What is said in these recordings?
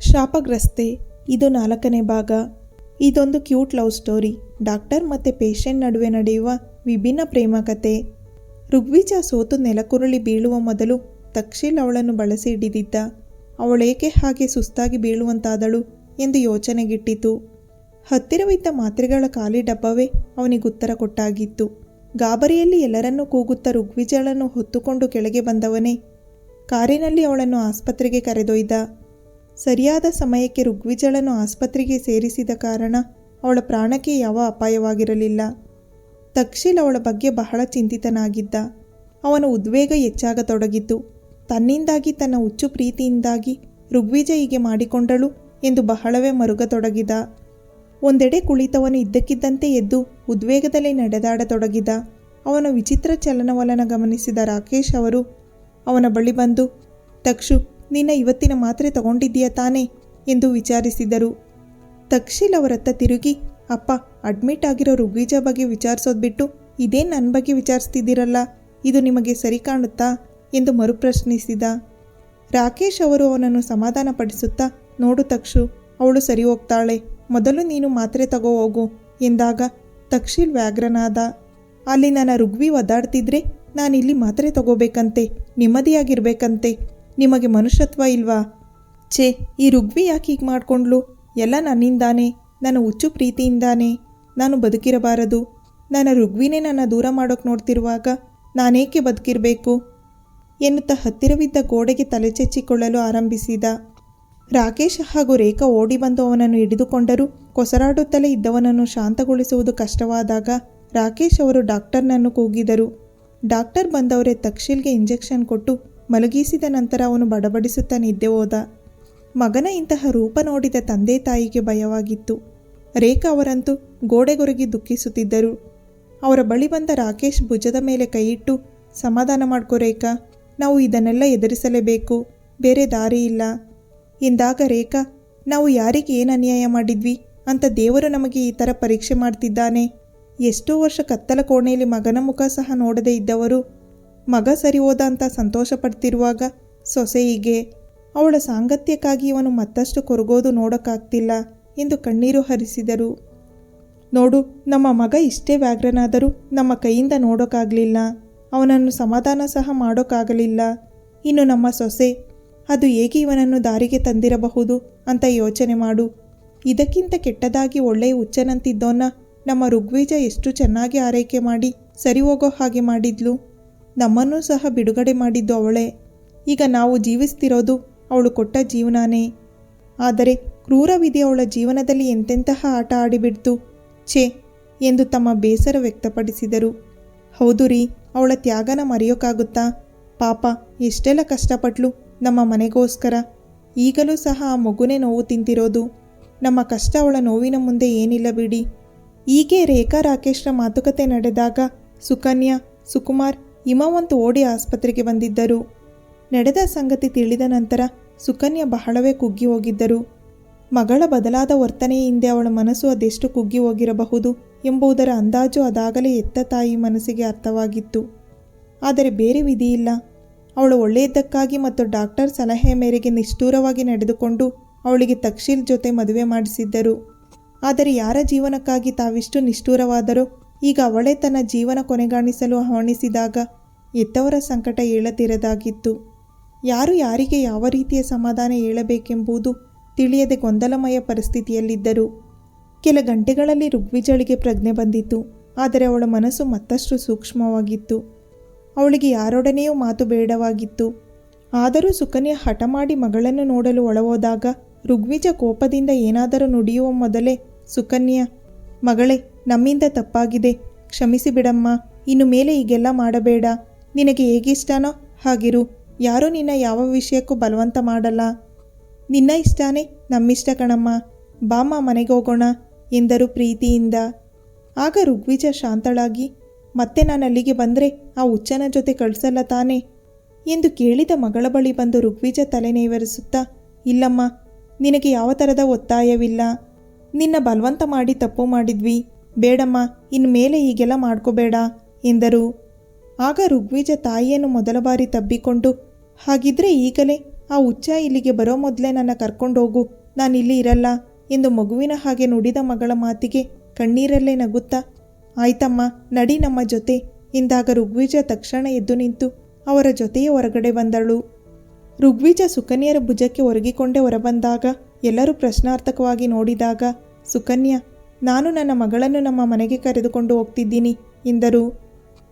ಶಾಪಗ್ರಸ್ತೆ, ಇದು ನಾಲ್ಕನೇ ಭಾಗ. ಇದೊಂದು ಕ್ಯೂಟ್ ಲವ್ ಸ್ಟೋರಿ. ಡಾಕ್ಟರ್ ಮತ್ತು ಪೇಷಂಟ್ ನಡುವೆ ನಡೆಯುವ ವಿಭಿನ್ನ ಪ್ರೇಮ ಕತೆ. ಋಗ್ವಿಜ ಸೋತು ನೆಲಕುರುಳಿ ಬೀಳುವ ಮೊದಲು ತಕ್ಷಿಲ್ ಅವಳನ್ನು ಬಳಸಿ ಹಿಡಿದಿದ್ದ. ಅವಳೇಕೆ ಹಾಗೆ ಸುಸ್ತಾಗಿ ಬೀಳುವಂತಾದಳು ಎಂದು ಯೋಚನೆಗಿಟ್ಟಿತು. ಹತ್ತಿರವಿದ್ದ ಮಾತ್ರೆಗಳ ಖಾಲಿ ಡಬ್ಬವೇ ಅವನಿಗೆ ಉತ್ತರ ಕೊಟ್ಟಾಗಿತ್ತು. ಗಾಬರಿಯಲ್ಲಿ ಎಲ್ಲರನ್ನೂ ಕೂಗುತ್ತಾ ಋಗ್ವಿಜಳನ್ನು ಹೊತ್ತುಕೊಂಡು ಕೆಳಗೆ ಬಂದವನೇ ಕಾರಿನಲ್ಲಿ ಅವಳನ್ನು ಆಸ್ಪತ್ರೆಗೆ ಕರೆದೊಯ್ದ. ಸರಿಯಾದ ಸಮಯಕ್ಕೆ ಋಗ್ವಿಜಳನ್ನು ಆಸ್ಪತ್ರೆಗೆ ಸೇರಿಸಿದ ಕಾರಣ ಅವಳ ಪ್ರಾಣಕ್ಕೆ ಯಾವ ಅಪಾಯವಾಗಿರಲಿಲ್ಲ. ತಕ್ಷಿಲ್ ಅವಳ ಬಗ್ಗೆ ಬಹಳ ಚಿಂತಿತನಾಗಿದ್ದ. ಅವನ ಉದ್ವೇಗ ಹೆಚ್ಚಾಗತೊಡಗಿದ್ದು ತನ್ನಿಂದಾಗಿ ತನ್ನ ಹುಚ್ಚು ಪ್ರೀತಿಯಿಂದಾಗಿ ಋಗ್ವಿಜ ಹೀಗೆ ಮಾಡಿಕೊಂಡಳು ಎಂದು ಬಹಳವೇ ಮರುಗತೊಡಗಿದ. ಒಂದೆಡೆ ಕುಳಿತವನು ಇದ್ದಕ್ಕಿದ್ದಂತೆ ಎದ್ದು ಉದ್ವೇಗದಲ್ಲಿ ನಡೆದಾಡತೊಡಗಿದ. ಅವನ ವಿಚಿತ್ರ ಚಲನವಲನ ಗಮನಿಸಿದ ರಾಕೇಶ್ ಅವರು ಅವನ ಬಳಿ ಬಂದು, ತಕ್ಷು ನಿನ್ನ ಇವತ್ತಿನ ಮಾತ್ರೆ ತಗೊಂಡಿದ್ದೀಯ ತಾನೇ? ಎಂದು ವಿಚಾರಿಸಿದರು. ತಕ್ಷಿಲ್ ಅವರತ್ತ ತಿರುಗಿ, ಅಪ್ಪ ಅಡ್ಮಿಟ್ ಆಗಿರೋ ಋಗ್ವಿಜ ಬಗ್ಗೆ ವಿಚಾರಿಸೋದು ಬಿಟ್ಟು ಇದೇ ನನ್ನ ಬಗ್ಗೆ ವಿಚಾರಿಸ್ತಿದ್ದೀರಲ್ಲ? ಇದು ನಿಮಗೆ ಸರಿ ಕಾಣುತ್ತಾ? ಎಂದು ಮರುಪ್ರಶ್ನಿಸಿದ. ರಾಕೇಶ್ ಅವರು ಅವನನ್ನು ಸಮಾಧಾನಪಡಿಸುತ್ತಾ, ನೋಡು ತಕ್ಷು, ಅವಳು ಸರಿ ಹೋಗ್ತಾಳೆ. ಮೊದಲು ನೀನು ಮಾತ್ರೆ ತಗೋ ಹೋಗು, ಎಂದಾಗ ತಕ್ಷಿಲ್ ವ್ಯಾಗ್ರನಾದ ಅಲ್ಲಿ ನನ್ನ ರುಗ್ವಿ ಒದ್ದಾಡ್ತಿದ್ರೆ ನಾನಿಲ್ಲಿ ಮಾತ್ರೆ ತಗೋಬೇಕಂತೆ, ನೆಮ್ಮದಿಯಾಗಿರ್ಬೇಕಂತೆ. ನಿಮಗೆ ಮನುಷ್ಯತ್ವ ಇಲ್ವಾ? ಛೇ, ಈ ರುಗ್ವಿ ಯಾಕೆ ಹೀಗೆ ಮಾಡ್ಕೊಂಡ್ಲು? ಎಲ್ಲ ನನ್ನಿಂದಾನೇ. ನನ್ನ ಹುಚ್ಚು ಪ್ರೀತಿಯಿಂದಾನೇ. ನಾನು ಬದುಕಿರಬಾರದು. ನನ್ನ ರುಗ್ವಿನೇ ನನ್ನ ದೂರ ಮಾಡೋಕೆ ನೋಡ್ತಿರುವಾಗ ನಾನೇಕೆ ಬದುಕಿರಬೇಕು? ಎನ್ನುತ್ತಾ ಹತ್ತಿರವಿದ್ದ ಗೋಡೆಗೆ ತಲೆಚೆಚ್ಚಿಕೊಳ್ಳಲು ಆರಂಭಿಸಿದ. ರಾಕೇಶ್ ಹಾಗೂ ರೇಖಾ ಓಡಿ ಬಂದು ಅವನನ್ನು ಹಿಡಿದುಕೊಂಡರೂ. ಕೊಸರಾಡುತ್ತಲೇ ಇದ್ದವನನ್ನು ಶಾಂತಗೊಳಿಸುವುದು ಕಷ್ಟವಾದಾಗ ರಾಕೇಶ್ ಅವರು ಡಾಕ್ಟರ್ನನ್ನು ಕೂಗಿದರು. ಡಾಕ್ಟರ್ ಬಂದವರೇ ತಕ್ಷಿಲ್ಗೆ ಇಂಜೆಕ್ಷನ್ ಕೊಟ್ಟು ಮಲಗಿಸಿದ ನಂತರ ಅವನು ಬಡಬಡಿಸುತ್ತಾ ನಿದ್ದೆ ಹೋದ. ಮಗನ ಇಂತಹ ರೂಪ ನೋಡಿದ ತಂದೆ ತಾಯಿಗೆ ಭಯವಾಗಿತ್ತು. ರೇಖಾ ಅವರಂತೂ ಗೋಡೆಗೊರಗಿ ದುಃಖಿಸುತ್ತಿದ್ದರು. ಅವರ ಬಳಿ ಬಂದ ರಾಕೇಶ್ ಭುಜದ ಮೇಲೆ ಕೈಯಿಟ್ಟು, ಸಮಾಧಾನ ಮಾಡ್ಕೋ ರೇಖಾ, ನಾವು ಇದನ್ನೆಲ್ಲ ಎದುರಿಸಲೇಬೇಕು, ಬೇರೆ ದಾರಿ ಇಲ್ಲ. ಎಂದಾಗ ರೇಖಾ, ನಾವು ಯಾರಿಗೆ ಏನು ಅನ್ಯಾಯ ಮಾಡಿದ್ವಿ? ಅಂತ ದೇವರು ನಮಗೆ ಈ ಥರ ಪರೀಕ್ಷೆ ಮಾಡ್ತಿದ್ದಾನೆ. ಎಷ್ಟೋ ವರ್ಷ ಕತ್ತಲ ಕೋಣೆಯಲ್ಲಿ ಮಗನ ಮುಖ ಸಹ ನೋಡದೇ ಇದ್ದವರು ಮಗ ಸರಿ ಹೋದ ಅಂತ ಸಂತೋಷ ಪಡ್ತಿರುವಾಗ ಸೊಸೆಯಿಗೆ, ಅವಳ ಸಾಂಗತ್ಯಕ್ಕಾಗಿ ಇವನು ಮತ್ತಷ್ಟು ಕೊರಗೋದು ನೋಡೋಕ್ಕಾಗ್ತಿಲ್ಲ ಎಂದು ಕಣ್ಣೀರು ಹರಿಸಿದರು. ನೋಡು, ನಮ್ಮ ಮಗ ಇಷ್ಟೇ ವ್ಯಾಘ್ರನಾದರೂ ನಮ್ಮ ಕೈಯಿಂದ ನೋಡೋಕ್ಕಾಗಲಿಲ್ಲ ಅವನನ್ನು ಸಮಾಧಾನ ಸಹ ಮಾಡೋಕ್ಕಾಗಲಿಲ್ಲ ಇನ್ನು ನಮ್ಮ ಸೊಸೆ, ಅದು ಹೇಗೆ ಇವನನ್ನು ದಾರಿಗೆ ತಂದಿರಬಹುದು ಅಂತ ಯೋಚನೆ ಮಾಡು. ಇದಕ್ಕಿಂತ ಕೆಟ್ಟದಾಗಿ ಒಳ್ಳೆಯ ಹುಚ್ಚನಂತಿದ್ದೋನ್ನ ನಮ್ಮ ಋಗ್ವೀಜ ಎಷ್ಟು ಚೆನ್ನಾಗಿ ಆರೈಕೆ ಮಾಡಿ, ಸರಿ ಹೋಗೋ ಹಾಗೆ ಮಾಡಿದ್ಲು. ನಮ್ಮನ್ನೂ ಸಹ ಬಿಡುಗಡೆ ಮಾಡಿದ್ದು ಅವಳೇ. ಈಗ ನಾವು ಜೀವಿಸ್ತಿರೋದು ಅವಳು ಕೊಟ್ಟ ಜೀವನಾನೇ. ಆದರೆ ಕ್ರೂರ ವಿಧಿ ಅವಳ ಜೀವನದಲ್ಲಿ ಎಂತೆಂತಹ ಆಟ ಆಡಿಬಿಡ್ತು. ಛೇ, ಎಂದು ತಮ್ಮ ಬೇಸರ ವ್ಯಕ್ತಪಡಿಸಿದರು. ಹೌದು ರೀ, ಅವಳ ತ್ಯಾಗನ ಮರೆಯೋಕ್ಕಾಗುತ್ತಾ ಪಾಪ, ಎಷ್ಟೆಲ್ಲ ಕಷ್ಟಪಟ್ಲು ನಮ್ಮ ಮನೆಗೋಸ್ಕರ. ಈಗಲೂ ಸಹ ಆ ಮಗುನೇ ನೋವು ತಿಂತಿರೋದು. ನಮ್ಮ ಕಷ್ಟ ಅವಳ ನೋವಿನ ಮುಂದೆ ಏನಿಲ್ಲ ಬಿಡಿ. ಹೀಗೆ ರೇಖಾ ರಾಕೇಶ್ರ ಮಾತುಕತೆ ನಡೆದಾಗ ಸುಕನ್ಯಾ, ಸುಕುಮಾರ್ ಹಿಮವಂತ್ ಓಡಿ ಆಸ್ಪತ್ರೆಗೆ ಬಂದಿದ್ದರು. ನಡೆದ ಸಂಗತಿ ತಿಳಿದ ನಂತರ ಸುಕನ್ಯಾ ಬಹಳವೇ ಕುಗ್ಗಿ ಹೋಗಿದ್ದರು. ಮಗಳ ಬದಲಾದ ವರ್ತನೆಯ ಹಿಂದೆ ಅವಳ ಮನಸ್ಸು ಅದೆಷ್ಟು ಕುಗ್ಗಿ ಹೋಗಿರಬಹುದು ಎಂಬುದರ ಅಂದಾಜು ಅದಾಗಲೇ ಎತ್ತ ತಾಯಿ ಮನಸ್ಸಿಗೆ ಅರ್ಥವಾಗಿತ್ತು. ಆದರೆ ಬೇರೆ ವಿಧಿಯಿಲ್ಲ ಅವಳು ಒಳ್ಳೆಯದಕ್ಕಾಗಿ ಮತ್ತು ಡಾಕ್ಟರ್ ಸಲಹೆ ಮೇರೆಗೆ ನಿಷ್ಠೂರವಾಗಿ ನಡೆದುಕೊಂಡು ಅವಳಿಗೆ ತಕ್ಷೀಲ್ ಜೊತೆ ಮದುವೆ ಮಾಡಿಸಿದ್ದರು. ಆದರೆ ಯಾರ ಜೀವನಕ್ಕಾಗಿ ತಾವಿಷ್ಟು ನಿಷ್ಠೂರವಾದರೋ ಈಗ ಅವಳೇ ತನ್ನ ಜೀವನ ಕೊನೆಗಾಣಿಸಲು ಹವಣಿಸಿದಾಗ ಎತ್ತವರ ಸಂಕಟ ಏಳತಿರದಾಗಿತ್ತು. ಯಾರು ಯಾರಿಗೆ ಯಾವ ರೀತಿಯ ಸಮಾಧಾನ ಹೇಳಬೇಕೆಂಬುದು ತಿಳಿಯದೆ ಗೊಂದಲಮಯ ಪರಿಸ್ಥಿತಿಯಲ್ಲಿದ್ದರು. ಕೆಲ ಗಂಟೆಗಳಲ್ಲಿ ಋಗ್ವಿಜಳಿಗೆ ಪ್ರಜ್ಞೆ ಬಂದಿತು ಆದರೆ ಅವಳ ಮನಸ್ಸು ಮತ್ತಷ್ಟು ಸೂಕ್ಷ್ಮವಾಗಿತ್ತು. ಅವಳಿಗೆ ಯಾರೊಡನೆಯೂ ಮಾತು ಬೇಡವಾಗಿತ್ತು. ಆದರೂ ಸುಕನ್ಯಾ ಹಠ ಮಾಡಿ ಮಗಳನ್ನು ನೋಡಲು ಒಳಹೋದಾಗ ಋಗ್ವಿಜ ಕೋಪದಿಂದ ಏನಾದರೂ ನುಡಿಯುವ ಮೊದಲೇ ಸುಕನ್ಯಾ, ಮಗಳೇ ನಮ್ಮಿಂದ ತಪ್ಪಾಗಿದೆ. ಕ್ಷಮಿಸಿ ಬಿಡಮ್ಮ. ಇನ್ನು ಮೇಲೆ ಹೀಗೆಲ್ಲ ಮಾಡಬೇಡ. ನಿನಗೆ ಹೇಗಿಷ್ಟನೋ ಹಾಗಿರು. ಯಾರೂ ನಿನ್ನ ಯಾವ ವಿಷಯಕ್ಕೂ ಬಲವಂತ ಮಾಡಲ್ಲ. ನಿನ್ನ ಇಷ್ಟನೇ ನಮ್ಮಿಷ್ಟ ಕಣಮ್ಮ. ಬಾಮ್ಮ ಮನೆಗೆ ಹೋಗೋಣ ಎಂದರು ಪ್ರೀತಿಯಿಂದ. ಆಗ ಋಗ್ವಿಜ ಶಾಂತಳಾಗಿ, ಮತ್ತೆ ನಾನು ಅಲ್ಲಿಗೆ ಬಂದರೆ ಆ ಹುಚ್ಚನ ಜೊತೆ ಕಳಿಸಲ್ಲ ತಾನೇ? ಎಂದು ಕೇಳಿದ ಮಗಳ ಬಳಿ ಬಂದು ಋಗ್ವಿಜ ತಲೆ ನೇವರಿಸುತ್ತಾ, ಇಲ್ಲಮ್ಮ, ನಿನಗೆ ಯಾವ ಥರದ ಒತ್ತಾಯವಿಲ್ಲ. ನಿನ್ನ ಬಲವಂತ ಮಾಡಿ ತಪ್ಪು ಮಾಡಿದ್ವಿ. ಬೇಡಮ್ಮ ಇನ್ನು ಮೇಲೆ ಹೀಗೆಲ್ಲ ಮಾಡ್ಕೋಬೇಡ ಎಂದರು. ಆಗ ಋಗ್ವಿಜ ತಾಯಿಯನ್ನು ಮೊದಲ ಬಾರಿ ತಬ್ಬಿಕೊಂಡು, ಹಾಗಿದ್ರೆ ಈಗಲೇ ಆ ಹುಚ್ಚ ಇಲ್ಲಿಗೆ ಬರೋ ಮೊದಲೇ ನನ್ನ ಕರ್ಕೊಂಡೋಗು ಇಲ್ಲಿ ಇರಲ್ಲ ಎಂದು ಮಗುವಿನ ಹಾಗೆ ನುಡಿದ ಮಗಳ ಮಾತಿಗೆ ಕಣ್ಣೀರಲ್ಲೇ ನಗುತ್ತಾ, ಆಯ್ತಮ್ಮ, ನಡಿ ನಮ್ಮ ಜೊತೆ ಎಂದಾಗ ಋಗ್ವಿಜ ತಕ್ಷಣ ಎದ್ದು ನಿಂತು ಅವರ ಜೊತೆಯೇ ಹೊರಗಡೆ ಬಂದಳು. ಋಗ್ವಿಜ ಸುಕನ್ಯರ ಭುಜಕ್ಕೆ ಒರಗಿಕೊಂಡೇ ಹೊರಬಂದಾಗ ಎಲ್ಲರೂ ಪ್ರಶ್ನಾರ್ಥಕವಾಗಿ ನೋಡಿದಾಗ ಸುಕನ್ಯ ನಾನು ನನ್ನ ಮಗಳನ್ನು ನಮ್ಮ ಮನೆಗೆ ಕರೆದುಕೊಂಡು ಹೋಗ್ತಿದ್ದೀನಿ ಎಂದರು.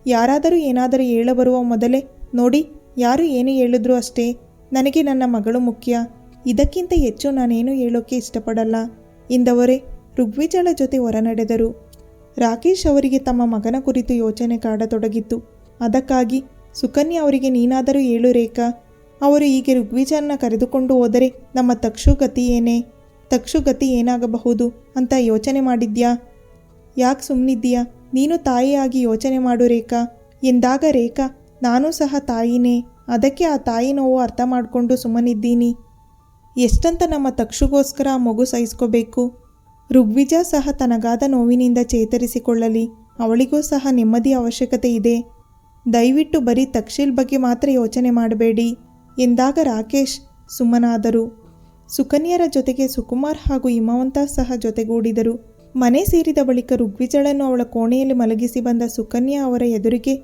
ಯಾರಾದರೂ ಏನಾದರೂ ಹೇಳಬರುವ ಮೊದಲೇ, ನೋಡಿ, ಯಾರು ಏನು ಹೇಳಿದ್ರು ಅಷ್ಟೇ, ನನಗೆ ನನ್ನ ಮಗಳು ಮುಖ್ಯ, ಇದಕ್ಕಿಂತ ಹೆಚ್ಚು ನಾನೇನು ಹೇಳೋಕ್ಕೆ ಇಷ್ಟಪಡಲ್ಲ ಎಂದವರೇ ಋಗ್ವಿಜಳ ಜೊತೆ ಹೊರನಡೆದರು. ರಾಕೇಶ್ ಅವರಿಗೆ ತಮ್ಮ ಮಗನ ಕುರಿತು ಯೋಚನೆ ಕಾಡತೊಡಗಿತ್ತು. ಅದಕ್ಕಾಗಿ, ಸುಕನ್ಯಾ ಅವರಿಗೆ ನೀನಾದರೂ ಹೇಳು ರೇಖಾ, ಅವರು ಹೀಗೆ ಋಗ್ವಿಜನ ಕರೆದುಕೊಂಡು ಹೋದರೆ ನಮ್ಮ ತಕ್ಷುಗತಿ ಏನೇ? ತಕ್ಷು ಗತಿ ಏನಾಗಬಹುದು ಅಂತ ಯೋಚನೆ ಮಾಡಿದ್ಯಾ? ಯಾಕೆ ಸುಮ್ಮನಿದ್ದೀಯಾ ನೀನು ತಾಯಿಯಾಗಿ ಯೋಚನೆ ಮಾಡು ರೇಖಾ. ಎಂದಾಗ ರೇಖಾ, ನಾನೂ ಸಹ ತಾಯಿನೇ. ಅದಕ್ಕೆ ಆ ತಾಯಿ ನೋವು ಅರ್ಥ ಮಾಡಿಕೊಂಡು ಸುಮ್ಮನಿದ್ದೀನಿ. ಎಷ್ಟಂತ ನಮ್ಮ ತಕ್ಷುಗೋಸ್ಕರ ಆ ಮಗು ಸಹಿಸ್ಕೋಬೇಕು? ಋಗ್ವಿಜ ಸಹ ತನಗಾದ ನೋವಿನಿಂದ ಚೇತರಿಸಿಕೊಳ್ಳಲಿ. ಅವಳಿಗೂ ಸಹ ನೆಮ್ಮದಿಯ ಅವಶ್ಯಕತೆ ಇದೆ. ದಯವಿಟ್ಟು ಬರೀ ತಕ್ಷಿಲ್ ಬಗ್ಗೆ ಮಾತ್ರ ಯೋಚನೆ ಮಾಡಬೇಡಿ. ಎಂದಾಗ ರಾಕೇಶ್, ಸುಮ್ಮನಾದರು. ಸುಕನ್ಯರ ಜೊತೆಗೆ ಸುಕುಮಾರ್ ಹಾಗೂ ಹಿಮವಂತ ಸಹ ಜೊತೆಗೂಡಿದರು. ಮನೆ ಸೇರಿದ ಬಳಿಕ ಋಗ್ವಿಜಳನ್ನು ಅವಳ ಕೋಣೆಯಲ್ಲಿ ಮಲಗಿಸಿ ಬಂದ ಸುಕನ್ಯಾ ಅವರ ಎದುರಿಗೆ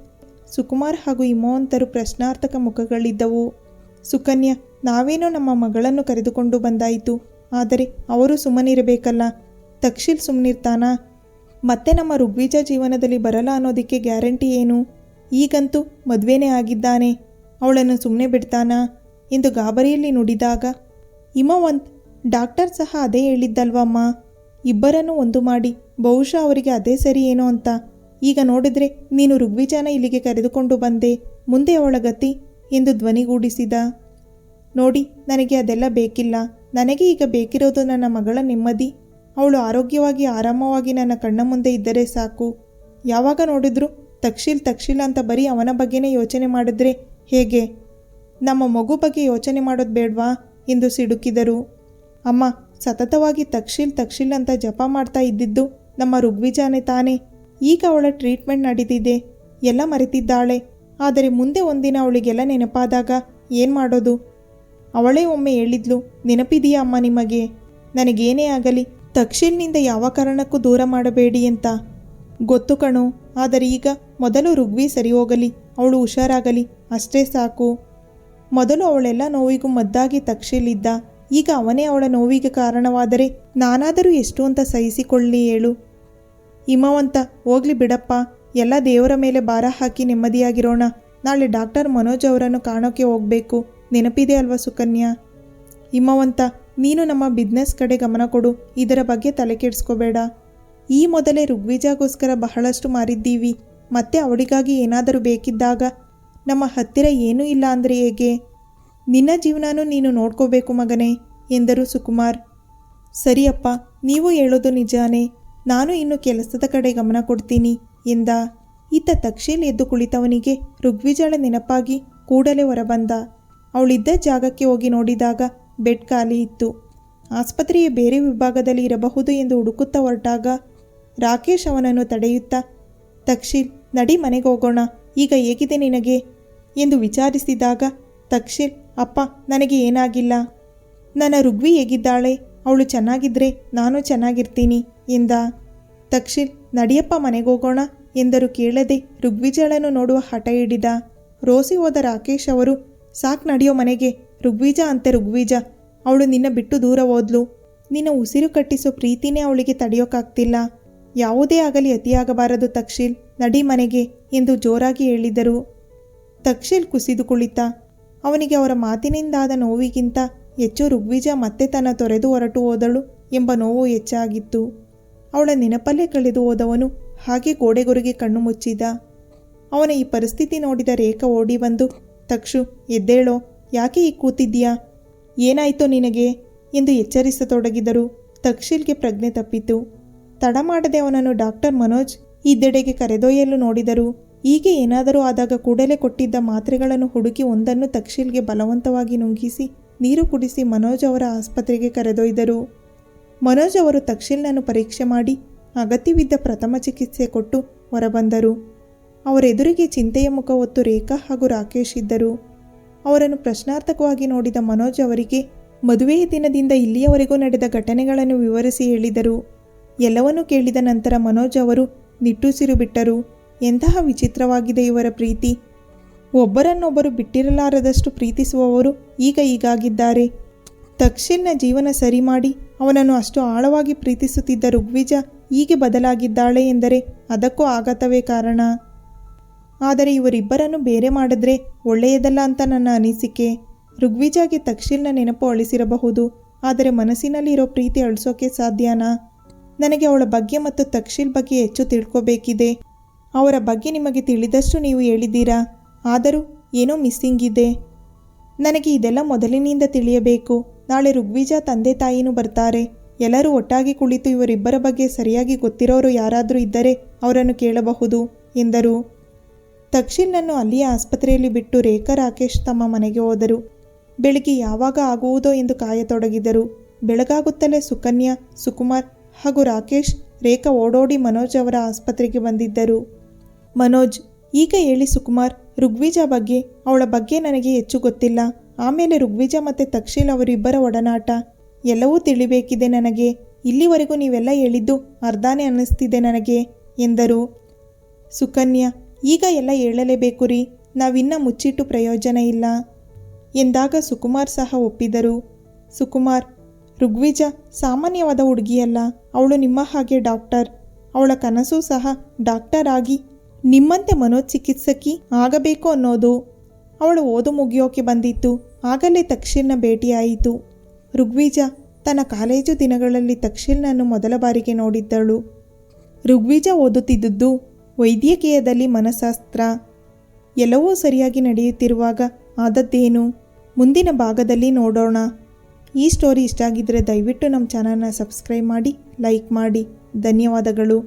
ಸುಕುಮಾರ್ ಹಾಗೂ ಹಿಮವಂತರು ಪ್ರಶ್ನಾರ್ಥಕ ಮುಖಗಳಿದ್ದವು. ಸುಕನ್ಯಾ, ನಾವೇನೋ ನಮ್ಮ ಮಗಳನ್ನು ಕರೆದುಕೊಂಡು ಬಂದಾಯಿತು. ಆದರೆ ಅವರು ಸುಮ್ಮನಿರಬೇಕಲ್ಲ. ತಕ್ಷಿಲ್ ಸುಮ್ಮನಿರ್ತಾನಾ ಮತ್ತೆ ನಮ್ಮ ಋಗ್ವಿಜ ಜೀವನದಲ್ಲಿ ಬರಲ್ಲ ಅನ್ನೋದಕ್ಕೆ ಗ್ಯಾರಂಟಿ ಏನು? ಈಗಂತೂ ಮದುವೆನೇ ಆಗಿದ್ದಾನೆ. ಅವಳನ್ನು ಸುಮ್ಮನೆ ಬಿಡ್ತಾನಾ? ಎಂದು ಗಾಬರಿಯಲ್ಲಿ ನುಡಿದಾಗ ಹಿಮವಂತ್, ಡಾಕ್ಟರ್ ಸಹ ಅದೇ ಹೇಳಿದ್ದಲ್ವಮ್ಮ? ಇಬ್ಬರನ್ನು ಒಂದು ಮಾಡಿ, ಬಹುಶಃ ಅವರಿಗೆ ಅದೇ ಸರಿ ಏನೋ ಅಂತ. ಈಗ ನೋಡಿದ್ರೆ ನೀನು ಋಗ್ವಿಜಾನ ಇಲ್ಲಿಗೆ ಕರೆದುಕೊಂಡು ಬಂದೆ, ಮುಂದೆ ಅವಳ ಗತಿ ಎಂದು ಧ್ವನಿಗೂಡಿಸಿದ. ನೋಡಿ, ನನಗೆ ಅದೆಲ್ಲ ಬೇಕಿಲ್ಲ. ನನಗೆ ಈಗ ಬೇಕಿರೋದು ನನ್ನ ಮಗಳ ನೆಮ್ಮದಿ. ಅವಳು ಆರೋಗ್ಯವಾಗಿ, ಆರಾಮವಾಗಿ ನನ್ನ ಕಣ್ಣ ಮುಂದೆ ಇದ್ದರೆ ಸಾಕು. ಯಾವಾಗ ನೋಡಿದ್ರು ತಕ್ಷಿಲ್ ತಕ್ಷಿಲ್ ಅಂತ ಬರೀ ಅವನ ಬಗ್ಗೆನೇ ಯೋಚನೆ ಮಾಡಿದ್ರೆ ಹೇಗೆ? ನಮ್ಮ ಮಗು ಬಗ್ಗೆ ಯೋಚನೆ ಮಾಡೋದು ಬೇಡ್ವಾ? ಎಂದು ಸಿಡುಕಿದರು. ಅಮ್ಮ, ಸತತವಾಗಿ ತಕ್ಷಿಲ್ ತಕ್ಷಿಲ್ ಅಂತ ಜಪ ಮಾಡ್ತಾ ಇದ್ದಿದ್ದು ನಮ್ಮ ಋಗ್ವಿಜಾನೆ ತಾನೇ. ಈಗ ಅವಳ ಟ್ರೀಟ್ಮೆಂಟ್ ನಡೆದಿದೆ ಎಲ್ಲ ಮರೆತಿದ್ದಾಳೆ. ಆದರೆ ಮುಂದೆ ಒಂದಿನ ಅವಳಿಗೆಲ್ಲ ನೆನಪಾದಾಗ ಏನು ಮಾಡೋದು? ಅವಳೇ ಒಮ್ಮೆ ಹೇಳಿದ್ಲು, ನೆನಪಿದೆಯಾ ಅಮ್ಮ ನಿಮಗೆ? ನನಗೇನೇ ಆಗಲಿ, ತಕ್ಷಿಲ್ನಿಂದ ಯಾವ ಕಾರಣಕ್ಕೂ ದೂರ ಮಾಡಬೇಡಿ ಅಂತ. ಗೊತ್ತು ಕಣೋ, ಆದರೆ ಈಗ ಮೊದಲು ರುಗ್ವಿ ಸರಿ ಹೋಗಲಿ, ಅವಳು ಹುಷಾರಾಗಲಿ, ಅಷ್ಟೇ ಸಾಕು. ಮೊದಲು ಅವಳೆಲ್ಲ ನೋವಿಗೂ ಮದ್ದಾಗಿ ತಕ್ಷಿಲಿದ್ದ ಈಗ ಅವನೇ ಅವಳ ನೋವಿಗೆ ಕಾರಣವಾದರೆ ನಾನಾದರೂ ಎಷ್ಟು ಅಂತ ಸಹಿಸಿಕೊಳ್ಳಿ ಹೇಳು. ಹಿಮವಂತ, ಹೋಗ್ಲಿ ಬಿಡಪ್ಪ, ಎಲ್ಲ ದೇವರ ಮೇಲೆ ಭಾರ ಹಾಕಿ ನೆಮ್ಮದಿಯಾಗಿರೋಣ. ನಾಳೆ ಡಾಕ್ಟರ್ ಮನೋಜ್ ಅವರನ್ನು ಕಾಣೋಕೆ ಹೋಗಬೇಕು. ನೆನಪಿದೆ ಅಲ್ವಾ ಸುಕನ್ಯಾ? ಹಿಮವಂತ, ನೀನು ನಮ್ಮ ಬಿಸ್ನೆಸ್ ಕಡೆ ಗಮನ ಕೊಡು. ಇದರ ಬಗ್ಗೆ ತಲೆ ಕೆಡಿಸ್ಕೋಬೇಡ. ಈ ಮೊದಲೇ ಋಗ್ವಿಜಾಗೋಸ್ಕರ ಬಹಳಷ್ಟು ಮಾರಿದ್ದೀವಿ. ಮತ್ತೆ ಅವಳಿಗಾಗಿ ಏನಾದರೂ ಬೇಕಿದ್ದಾಗ ನಮ್ಮ ಹತ್ತಿರ ಏನೂ ಇಲ್ಲ ಅಂದರೆ ಹೇಗೆ? ನಿನ್ನ ಜೀವನನೂ ನೀನು ನೋಡ್ಕೋಬೇಕು ಮಗನೇ, ಎಂದರು ಸುಕುಮಾರ್. ಸರಿಯಪ್ಪ ನೀವು ಹೇಳೋದು ನಿಜಾನೇ. ನಾನು ಇನ್ನು ಕೆಲಸದ ಕಡೆ ಗಮನ ಕೊಡ್ತೀನಿ, ಎಂದ. ಈತ ತಕ್ಷೀಲ್ ಎದ್ದು ಕುಳಿತವನಿಗೆ ಋಗ್ವಿಜಾಳ ನೆನಪಾಗಿ ಕೂಡಲೇ ಹೊರಬಂದ. ಅವಳಿದ್ದ ಜಾಗಕ್ಕೆ ಹೋಗಿ ನೋಡಿದಾಗ ಬೆಡ್ ಖಾಲಿ ಇತ್ತು. ಆಸ್ಪತ್ರೆಯ ಬೇರೆ ವಿಭಾಗದಲ್ಲಿ ಇರಬಹುದು ಎಂದು ಹುಡುಕುತ್ತಾ ಹೊರಟಾಗ ರಾಕೇಶ್ ಅವನನ್ನು ತಡೆಯುತ್ತಾ, ತಕ್ಷಿಲ್, ನಡಿ ಮನೆಗೆ ಹೋಗೋಣ. ಈಗ ಹೇಗಿದೆ ನಿನಗೆ? ಎಂದು ವಿಚಾರಿಸಿದಾಗ ತಕ್ಷಿಲ್ ಅಪ್ಪ, ನನಗೆ ಏನಾಗಿಲ್ಲ. ನನ್ನ ರುಗ್ವಿ ಹೇಗಿದ್ದಾಳೆ? ಅವಳು ಚೆನ್ನಾಗಿದ್ರೆ ನಾನು ಚೆನ್ನಾಗಿರ್ತೀನಿ ಎಂದ. ತಕ್ಷಿಲ್ ನಡಿಯಪ್ಪ ಮನೆಗೆ ಹೋಗೋಣ ಎಂದರು ಕೇಳದೆ ಋಗ್ವಿಜಳನ್ನು ನೋಡುವ ಹಠ ಹಿಡಿದ. ರೋಸಿ ಹೋದ ರಾಕೇಶ್ ಅವರು, ಸಾಕ್ ನಡೆಯೋ ಮನೆಗೆ, ಋಗ್ವಿಜ ಅಂತೆ ಋಗ್ವಿಜ. ಅವಳು ನಿನ್ನ ಬಿಟ್ಟು ದೂರ ಹೋದ್ಲು. ನಿನ್ನ ಉಸಿರು ಕಟ್ಟಿಸೋ ಪ್ರೀತಿನೇ ಅವಳಿಗೆ ತಡೆಯೋಕ್ಕಾಗ್ತಿಲ್ಲ ಯಾವುದೇ ಆಗಲಿ ಅತಿಯಾಗಬಾರದು ತಕ್ಷೀಲ್, ನಡಿ ಮನೆಗೆ ಎಂದು ಜೋರಾಗಿ ಹೇಳಿದರು. ತಕ್ಷೀಲ್ ಕುಸಿದು ಕುಳಿತ. ಅವನಿಗೆ ಅವರ ಮಾತಿನಿಂದಾದ ನೋವಿಗಿಂತ ಹೆಚ್ಚು ಋಗ್ವಿಜ ಮತ್ತೆ ತನ್ನ ತೊರೆದು ಹೊರಟು ಹೋದಳು ಎಂಬ ನೋವು ಹೆಚ್ಚಾಗಿತ್ತು. ಅವಳ ನೆನಪಲ್ಲೇ ಕಳೆದು ಹೋದವನು ಹಾಗೆ ಗೋಡೆಗೊರಗೆ ಕಣ್ಣು ಮುಚ್ಚಿದ. ಅವನ ಈ ಪರಿಸ್ಥಿತಿ ನೋಡಿದ ರೇಖಾ ಓಡಿ ಬಂದು, ತಕ್ಷು, ಎದ್ದೇಳೋ, ಯಾಕೆ ಈ ಕೂತಿದ್ದೀಯಾ? ಏನಾಯ್ತೋ ನಿನಗೆ? ಎಂದು ಎಚ್ಚರಿಸತೊಡಗಿದರು. ತಕ್ಷೀಲ್ಗೆ ಪ್ರಜ್ಞೆ ತಪ್ಪಿತು. ತಡ ಮಾಡದೆ ಅವನನ್ನು ಡಾಕ್ಟರ್ ಮನೋಜ್ ಇದ್ದೆಡೆಗೆ ಕರೆದೊಯ್ಯಲು ನೋಡಿದರು. ಹೀಗೆ ಏನಾದರೂ ಆದಾಗ ಕೂಡಲೇ ಕೊಟ್ಟಿದ್ದ ಮಾತ್ರೆಗಳನ್ನು ಹುಡುಕಿ ಒಂದನ್ನು ತಕ್ಷೀಲ್ಗೆ ಬಲವಂತವಾಗಿ ನುಂಗಿಸಿ ನೀರು ಕುಡಿಸಿ ಮನೋಜ್ ಅವರ ಆಸ್ಪತ್ರೆಗೆ ಕರೆದೊಯ್ದರು. ಮನೋಜ್ ಅವರು ತಕ್ಷೀಲ್ನನ್ನು ಪರೀಕ್ಷೆ ಮಾಡಿ ಅಗತ್ಯವಿದ್ದ ಪ್ರಥಮ ಚಿಕಿತ್ಸೆ ಕೊಟ್ಟು ಹೊರಬಂದರು. ಅವರೆದುರಿಗೆ ಚಿಂತೆಯ ಮುಖ ಹೊತ್ತು ರೇಖಾ ಹಾಗೂ ರಾಕೇಶ್ ಇದ್ದರು. ಅವರನ್ನು ಪ್ರಶ್ನಾರ್ಥಕವಾಗಿ ನೋಡಿದ ಮನೋಜ್ ಅವರಿಗೆ, ಮದುವೆಯ ದಿನದಿಂದ ಇಲ್ಲಿಯವರೆಗೂ ನಡೆದ ಘಟನೆಗಳನ್ನು ವಿವರಿಸಿ, ಹೇಳಿದರು. ಎಲ್ಲವನ್ನೂ ಕೇಳಿದ ನಂತರ ಮನೋಜ್ ಅವರು ನಿಟ್ಟುಸಿರು ಬಿಟ್ಟರು. ಎಂತಹ ವಿಚಿತ್ರವಾಗಿದೆ ಇವರ ಪ್ರೀತಿ. ಒಬ್ಬರನ್ನೊಬ್ಬರು ಬಿಟ್ಟಿರಲಾರದಷ್ಟು ಪ್ರೀತಿಸುವವರು ಈಗ ಈಗಾಗಿದ್ದಾರೆ ತಕ್ಷಿಣ ಜೀವನ ಸರಿ ಮಾಡಿ ಅವನನ್ನು ಅಷ್ಟು ಆಳವಾಗಿ ಪ್ರೀತಿಸುತ್ತಿದ್ದ ಋಗ್ವಿಜ ಹೀಗೆ ಬದಲಾಗಿದ್ದಾಳೆ ಎಂದರೆ ಅದಕ್ಕೂ ಆಘಾತವೇ ಕಾರಣ. ಆದರೆ ಇವರಿಬ್ಬರನ್ನು ಬೇರೆ ಮಾಡಿದ್ರೆ ಒಳ್ಳೆಯದಲ್ಲ ಅಂತ ನನ್ನ ಅನಿಸಿಕೆ. ಋಗ್ವಿಜಾಗೆ ತಕ್ಷಿಲ್ನ ನೆನಪು ಅಳಿಸಿರಬಹುದು, ಆದರೆ ಮನಸ್ಸಿನಲ್ಲಿರೋ ಪ್ರೀತಿ ಅಳಿಸೋಕೆ ಸಾಧ್ಯನಾ? ನನಗೆ ಅವಳ ಬಗ್ಗೆ ಮತ್ತು ತಕ್ಷೀಲ್ ಬಗ್ಗೆ ಹೆಚ್ಚು ತಿಳ್ಕೋಬೇಕಿದೆ. ಅವರ ಬಗ್ಗೆ ನಿಮಗೆ ತಿಳಿದಷ್ಟು ನೀವು ಹೇಳಿದ್ದೀರಾ? ಆದರೂ ಏನೋ ಮಿಸ್ಸಿಂಗ್ ಇದೆ. ನನಗೆ ಇದೆಲ್ಲ ಮೊದಲಿನಿಂದ ತಿಳಿಯಬೇಕು. ನಾಳೆ ಋಗ್ವಿಜ ತಂದೆ ತಾಯಿನೂ ಬರ್ತಾರೆ. ಎಲ್ಲರೂ ಒಟ್ಟಾಗಿ ಕುಳಿತು ಇವರಿಬ್ಬರ ಬಗ್ಗೆ ಸರಿಯಾಗಿ ಗೊತ್ತಿರೋರು ಯಾರಾದರೂ ಇದ್ದರೆ ಅವರನ್ನು ಕೇಳಬಹುದು, ಎಂದರು. ತಕ್ಷಿಲ್ನನ್ನು ಅಲ್ಲಿಯ ಆಸ್ಪತ್ರೆಯಲ್ಲಿ ಬಿಟ್ಟು ರೇಖಾ ರಾಕೇಶ್ ತಮ್ಮ ಮನೆಗೆ ಹೋದರು. ಬೆಳಿಗ್ಗೆ ಯಾವಾಗ ಆಗುವುದೋ ಎಂದು ಕಾಯತೊಡಗಿದರು. ಬೆಳಗಾಗುತ್ತಲೇ ಸುಕನ್ಯಾ, ಸುಕುಮಾರ್ ಹಾಗೂ ರಾಕೇಶ್ ರೇಖಾ ಓಡೋಡಿ ಮನೋಜ್ ಅವರ ಆಸ್ಪತ್ರೆಗೆ ಬಂದಿದ್ದರು. ಮನೋಜ್, ಈಗ ಹೇಳಿ ಸುಕುಮಾರ್, ಋಗ್ವಿಜಾ ಬಗ್ಗೆ, ಅವಳ ಬಗ್ಗೆ ನನಗೆ ಹೆಚ್ಚು ಗೊತ್ತಿಲ್ಲ. ಆಮೇಲೆ ಋಗ್ವಿಜಾ ಮತ್ತು ತಕ್ಷೀಲ್ ಅವರಿಬ್ಬರ ಒಡನಾಟ. ಎಲ್ಲವೂ ತಿಳಿಬೇಕಿದೆ ನನಗೆ. ಇಲ್ಲಿವರೆಗೂ ನೀವೆಲ್ಲ ಹೇಳಿದ್ದು ಅರ್ಧಾನೇ ಅನ್ನಿಸ್ತಿದೆ ನನಗೆ, ಎಂದರು. ಸುಕನ್ಯಾ, ಈಗ ಎಲ್ಲ ಹೇಳಲೇಬೇಕು ರೀ. ನಾವಿನ್ನ ಮುಚ್ಚಿಟ್ಟು ಪ್ರಯೋಜನ ಇಲ್ಲ, ಎಂದಾಗ ಸುಕುಮಾರ್ ಸಹ ಒಪ್ಪಿದರು. ಸುಕುಮಾರ್ ಋಗ್ವಿಜ ಸಾಮಾನ್ಯವಾದ ಹುಡುಗಿಯಲ್ಲ, ಅವಳು ನಿಮ್ಮ ಹಾಗೆ ಡಾಕ್ಟರ್. ಅವಳ ಕನಸು ಸಹ ಡಾಕ್ಟರ್ ಆಗಿ ನಿಮ್ಮಂತೆ ಮನೋಚಿಕಿತ್ಸಕಿ ಆಗಬೇಕು ಅನ್ನೋದು. ಅವಳು ಓದು ಮುಗಿಯೋಕೆ ಬಂದಿತ್ತು, ಆಗಲೇ ತಕ್ಷಿಲ್ನ ಭೇಟಿಯಾಯಿತು. ಋಗ್ವಿಜ ತನ್ನ ಕಾಲೇಜು ದಿನಗಳಲ್ಲಿ ತಕ್ಷಿಲ್ನನ್ನು ಮೊದಲ ಬಾರಿಗೆ ನೋಡಿದ್ದಳು. ಋಗ್ವಿಜ ಓದುತ್ತಿದ್ದುದು ವೈದ್ಯಕೀಯದಲ್ಲಿ ಮನಃಶಾಸ್ತ್ರ. ಎಲ್ಲವೂ ಸರಿಯಾಗಿ ನಡೆಯುತ್ತಿರುವಾಗ ಆದದ್ದೇನು? ಮುಂದಿನ ಭಾಗದಲ್ಲಿ ನೋಡೋಣ. ಈ ಸ್ಟೋರಿ ಇಷ್ಟ ಆಗಿದ್ದರೆ ದಯವಿಟ್ಟು ನಮ್ಮ ಚಾನಲ್ನ ಸಬ್ಸ್ಕ್ರೈಬ್ ಮಾಡಿ ಲೈಕ್ ಮಾಡಿ. ಧನ್ಯವಾದಗಳು.